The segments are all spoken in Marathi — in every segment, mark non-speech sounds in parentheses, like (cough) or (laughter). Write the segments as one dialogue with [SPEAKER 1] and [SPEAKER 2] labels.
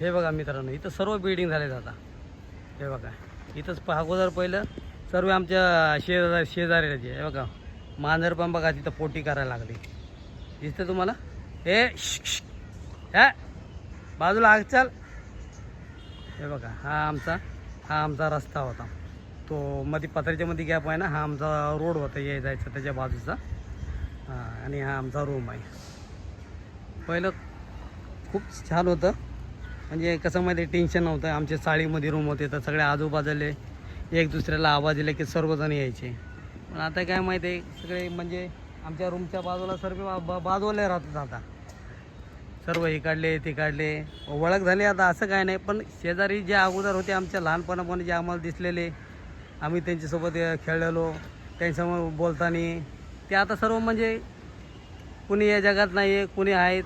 [SPEAKER 1] हे बघा मित्रांनो इथं सर्व बिल्डिंग झाले आता. हे बघा इथंच प- अगोदर पहिलं सर्व आमच्या शेजार शेजाऱ्याचे हे बघा मांजर पण बघा तिथं पोटी करायला लागली. दिसतं तुम्हाला? हे हे बाजूला आग चाल. हे बघा हा आमचा हा आमचा रस्ता होता. तो मध्ये पत्र्याच्या मध्ये गॅप आहे ना हा आमचा रोड होता ये जायचा त्याच्या बाजूचा. हां आणि हा आमचा रूम आहे. पहिलं खूप छान होतं. म्हणजे कसं माहिती टेन्शन नव्हतं. आमच्या चाळीमध्ये रूम होते तर सगळे आजूबाजूले एक दुसऱ्याला आवाज दिले की सर्वजण यायचे. पण आता काय माहिती आहे सगळे म्हणजे आमच्या रूमच्या बाजूला सर्व बा- बाजूला राहतात आता. सर्व हे काढले ते काढले ओळख झाली आता असं काय नाही. पण शेजारी जे अगोदर होते आमच्या लहानपणापासून जे आम्हाला दिसलेले आम्ही त्यांच्यासोबत खेळलेलो त्यांच्यासमोर बोलताना. ते आता सर्व म्हणजे कुणी या जगात नाही आहे कुणी आहेत.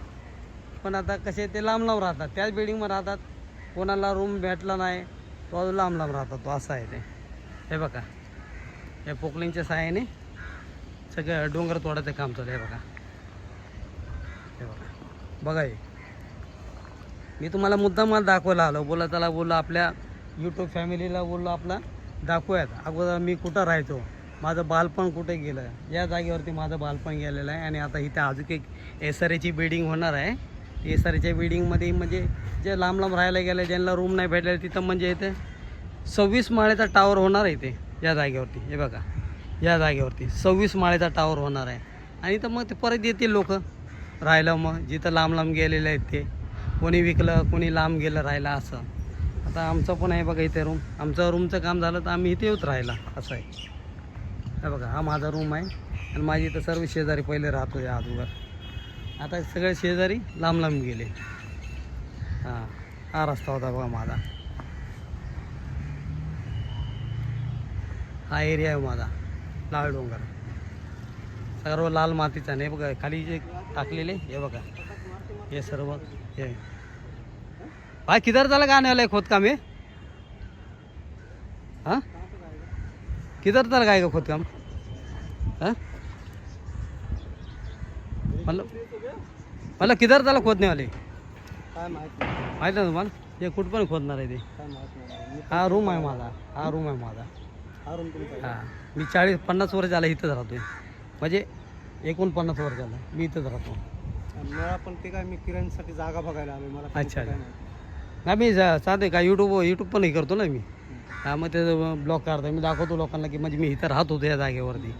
[SPEAKER 1] पण आता कसे ते लांब लांब राहतात. त्याच बिल्डिंगमध्ये राहतात. कोणाला रूम भेटला नाही तो लांब लांब राहतात. तो असा आहे ते. हे बघा. हे पोकलिंगच्या सहाय्याने सगळं डोंगर तोडायचं काम चालू आहे बघा. हे बघा. बघा हे. मी तुम्हाला मुद्दा मला दाखवायला आलो. बोला त्याला बोललो आपल्या यूट्यूब फॅमिलीला बोललो आपला. दाखवूयात. अगोदर मी कुठं राहायचो? माझं बालपण कुठे गेलं? या जागेवरती माझं बालपण गेलेलं आहे. आणि आता इथे अजून एक एस आर एची बिल्डिंग होणार आहे. एस आर बिल्डिंगमध्ये म्हणजे जे लांब लांब राहायला गेले ज्यांना रूम नाही भेटले तिथं म्हणजे इथे सव्वीस माळेचा टावर होणार आहे इथे या जागेवरती. हे बघा या जागेवरती सव्वीस माळ्याचा टावर होणार आहे. आणि तर मग ते परत येतील लोक राहायला मग जिथं लांब लांब गेलेले आहेत ते. कोणी विकलं कोणी लांब गेलं राहायला असं. आता आमचं पण आहे बघा इथे रूम आमचं रूमचं काम झालं तर आम्ही इथे येऊच राहायला असं आहे. हे बघा हा माझा रूम आहे. आणि माझी इथं सर्व शेजारी पहिले राहतो या अगोदर आता सगळे शेजारी लांब लांब गेले. हां हा रस्ता होता बघा माझा. हा एरिया आहे माझा लाल डोंगर. सर्व लाल मातीचा नाही बघा खाली जे टाकलेले हे बघा. हे सर्व हे. भाई किधर झालं का आने आहे खोदकाम हे? हां? किधर झालं काय का खोदकाम? हां? मतलब मतलब किधर खोदने वाले?
[SPEAKER 2] काय माहीत
[SPEAKER 1] माहिती ना तुम्हाला? हे कुठं पण खोदणार आहे ते.
[SPEAKER 2] काय माहीत नाही.
[SPEAKER 1] हा रूम आहे माझा. हा रूम आहे माझा.
[SPEAKER 2] हा रूम तुमचा
[SPEAKER 1] हां. मी चाळीस पन्नास वर्ष झालं इथंच राहतोय. म्हणजे एकोणपन्नास वर्ष झालं. मी इथंच राहतो.
[SPEAKER 2] मला पण ते काय मी किराणसाठी जागा बघायला आलोय. मला पण
[SPEAKER 1] अच्छा,
[SPEAKER 2] काय
[SPEAKER 1] अच्छा.
[SPEAKER 2] माहीत.
[SPEAKER 1] नाही मी जा- का? यूट्यूब यूट्यूब पण हे करतो ना मी. हा मग त्याचं ब्लॉग काढतो मी दाखवतो लोकांना की म्हणजे मी इथं राहत होतो या जागेवरती.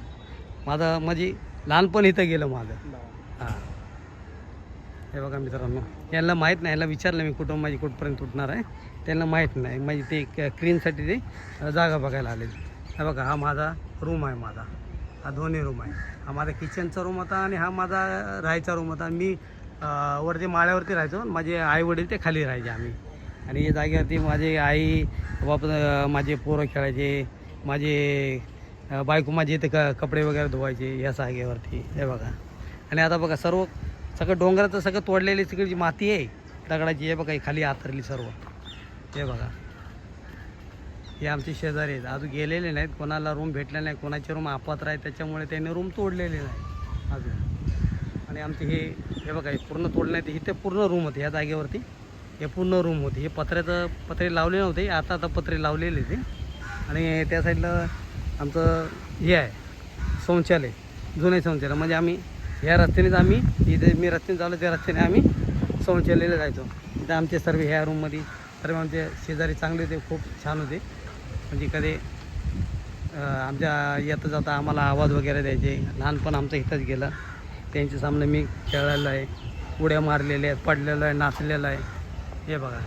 [SPEAKER 1] माझं म्हणजे लहानपण इथं गेलं माझं.
[SPEAKER 2] बरं.
[SPEAKER 1] हां. हे बघा मित्रांनो यांना माहीत नाही यांना विचारलं मी कुठं माझी कुठपर्यंत तुटणार आहे. त्यांना माहीत नाही म्हणजे ते क्रीनसाठी ते जागा बघायला आले हे बघा हा माझा रूम आहे माझा. हा दोन्ही रूम आहे. हा माझा किचनचा रूम होता आणि हा माझा राहायचा रूम होता. मी वरती माळ्यावरती राहायचो माझे आई वडील ते खाली राहायचे आम्ही. आणि या जागेवरती माझे आई बाप माझे पोरं खेळायचे माझे बायको माझे इथे क कपडे वगैरे धुवायचे या जागेवरती. हे बघा. आणि आता बघा सर्व सगळं डोंगराचं सगळं तोडलेली सगळी जी माती आहे. दगडाची हे बघा ही खाली आतरली सर्व. हे बघा. हे आमचे शेजारी आहेत. अजून गेलेले नाहीत. कोणाला रूम भेटला नाही कोणाचे रूम अपात्र आहे त्याच्यामुळे त्यांनी रूम तोडलेले नाही. अजून. आणि आमचे हे हे बघा हे पूर्ण तोडले नाही इथे पूर्ण रूम होते या जागेवरती. हे पूर्ण रूम होते. हे पत्र्याचं पत्रे लावले नव्हते. आता आता पत्रे लावलेले ते आणि त्या साईडला आमचं हे आहे शौचालय. जुने शौचालय. म्हणजे आम्ही ह्या रस्त्यानेच आम्ही इथे मी रस्त्याने चाललो त्या रस्त्याने आम्ही शौचालयाला जायचो. इथे आमचे सर्व ह्या रूममध्ये सर्व आमचे शेजारी चांगले होते खूप छान होते. म्हणजे कधी आमच्या येता जाता आम्हाला आवाज वगैरे द्यायचे. लहानपण आमचं इथंच गेलं. त्यांच्या सामने मी खेळलेलो आहे उड्या मारलेल्या आहेत पडलेलं आहे नाचलेलं आहे. हे बघा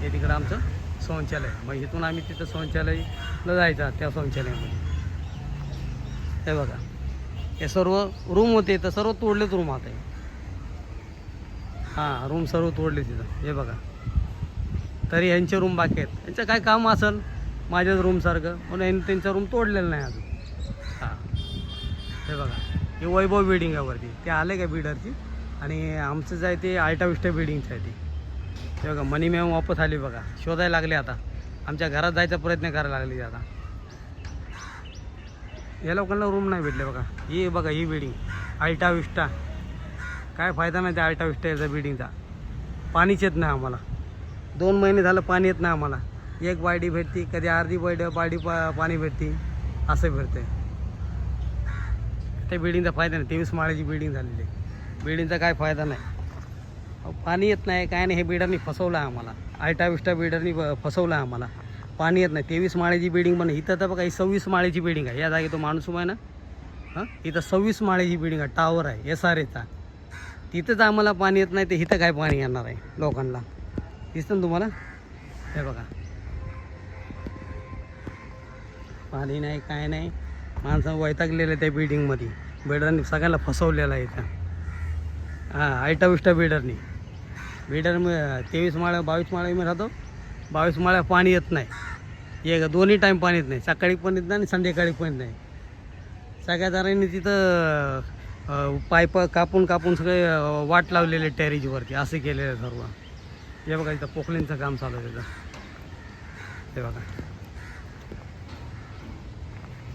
[SPEAKER 1] हे तिकडं आमचं शौचालय. मग इथून आम्ही तिथं शौचालयला जायचं त्या शौचालयामध्ये. हे बघा. हे सर्व रूम होते तर सर्व तोडलेच रूम आता हां. रूम सर्व तोडले तिथं हे बघा. तरी यांचे रूम बाकी आहेत. यांचं काय काम असेल? माझ्याच रूमसारखं म्हणून यांनी त्यांचा रूम तोडलेला नाही अजून. हां. हे बघा. हे वैभव बिल्डिंग आहे वरती. ते आले का बिल्डरची आणि आमचं जे आहे ते आल्टा बिल्डिंगचं आहे ते. हे बघा मनी मॅम वापस आली बघा. शोधायला लागले आता. आमच्या घरात जायचा प्रयत्न करायला लागले ते आता. या लोकांना रूम नाही भेटले बघा. ही बघा ही बिल्डिंग आल्टा विस्टा काय फायदा नाही त्या आल्टा विस्टा याचा बिल्डिंगचा पाणीच येत नाही आम्हाला. दोन महिने झालं पाणी येत नाही आम्हाला. एक बायडी भेटती कधी अर्धी बायडी बायडी पा पाणी भेटती. असं भेटते त्या बिल्डिंगचा फायदा नाही. तेवीस माळ्याची बिल्डिंग झालेली आहे. बिल्डिंगचा काय फायदा नाही. पाणी येत नाही. काय नाही हे बिल्डरनी फसवलं आहे आम्हाला आयटा विष्टा बिल्डरनी फसवलं आहे आम्हाला. पाणी येत नाही. तेवीस माळ्याची बिल्डिंग पण इथं तर बघा ही सव्वीस माळ्याची बिल्डिंग आहे. या जागी तो माणूस उभा आहे ना? हां? इथं सव्वीस माळ्याची बिल्डिंग आहे. टावर आहे. एस आर एचा तिथंच आम्हाला पाणी येत नाही. तर इथं काय पाणी येणार आहे लोकांना? दिसतं ना तुम्हाला? हे बघा. पाणी नाही काय नाही. माणसं वैतागलेलं आहे त्या बिल्डिंगमध्ये बिल्डरनी सगळ्यांना फसवलेलं आहे इथं. हां आयटा विष्टा बिल्डरनी बिल्डर तेवीस माळ्या बावीस माळ्या मी राहतो. बावीस माळ्या पाणी येत नाही. एक दोन्ही टाईम पाणी येत नाही. सकाळी पण येत नाही आणि संध्याकाळी पण येत नाही. सगळ्या जणांनी तिथं पायप पाईप कापून कापून सगळे वाट लावलेले टॅरेजवरती असं केलेलं आहे सर्व. हे बघा इथं पोखलींचं काम चालू आहे तिथं. हे बघा.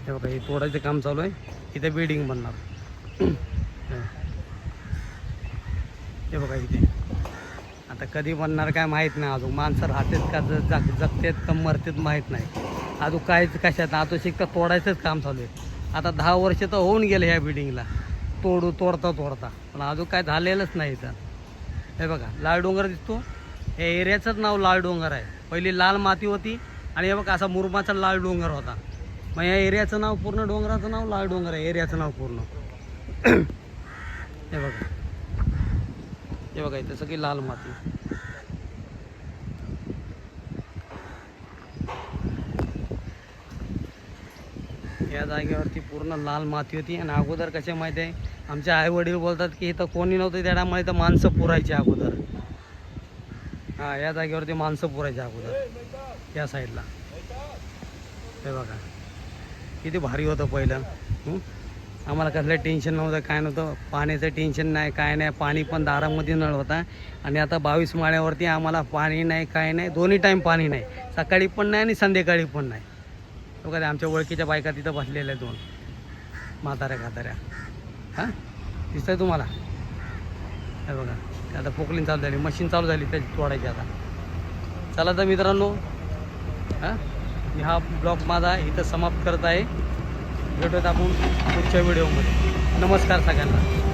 [SPEAKER 1] हे बघा हे तोडायचं काम चालू आहे. इथे बिल्डिंग बनणार. (clears throat) हे बघा इथे. आता कधी बनणार काय माहीत नाही अजून. माणसं राहतात का जग जगतात का मरतेत माहीत नाही. अजून काहीच कशात आता शिकता तोडायचंच काम चालू आहे. आता दहा वर्ष तर होऊन गेले ह्या बिल्डिंगला. तोडू तोडता तोडता. पण अजून काय झालेलंच नाही इथं. हे बघा लाल डोंगर दिसतो. हे एरियाचंच नाव लाल डोंगर आहे. पहिली लाल माती होती आणि हे बघा असा मुरमाचा लाल डोंगर होता. मग या एरियाचं नाव पूर्ण डोंगराचं नाव लाल डोंगर आहे. एरियाचं नाव पूर्ण. (clears throat) हे बघा. हे बघा इथे सगळी लाल माती. या जागेवरती पूर्ण लाल माती होती आणि अगोदर कसे माहिती आहे? आमचे आई वडील बोलतात की इथं कोणी नव्हतं त्यामुळे इथं माणसं पुरायची अगोदर. हां या जागेवरती माणसं पुरायची अगोदर. या साईडला हे बघा. किती भारी होतं पहिलं. आम्हाला कसलं टेन्शन नव्हतं काय नव्हतं. पाण्याचं टेन्शन नाही काय नाही. पाणी पण दारामध्ये नळ होता. आणि आता बावीस माळ्यावरती आम्हाला पाणी नाही काय नाही. दोन्ही टाईम पाणी नाही. सकाळी पण नाही आणि संध्याकाळी पण नाही. तो कधी आमच्या ओळखीच्या बायका तिथं बसलेल्या आहेत दोन. म्हाताऱ्या खाताऱ्या. हां? दिसतंय तुम्हाला? हे बघा. आता पोकलीन चालू झाली. मशीन चालू झाली त्याची तोडायची आता. चला तर मित्रांनो हां? हा ब्लॉग माझा इथं समाप्त करत आहे. भेटूयात आपण पुढच्या व्हिडिओमध्ये. नमस्कार सगळ्यांना.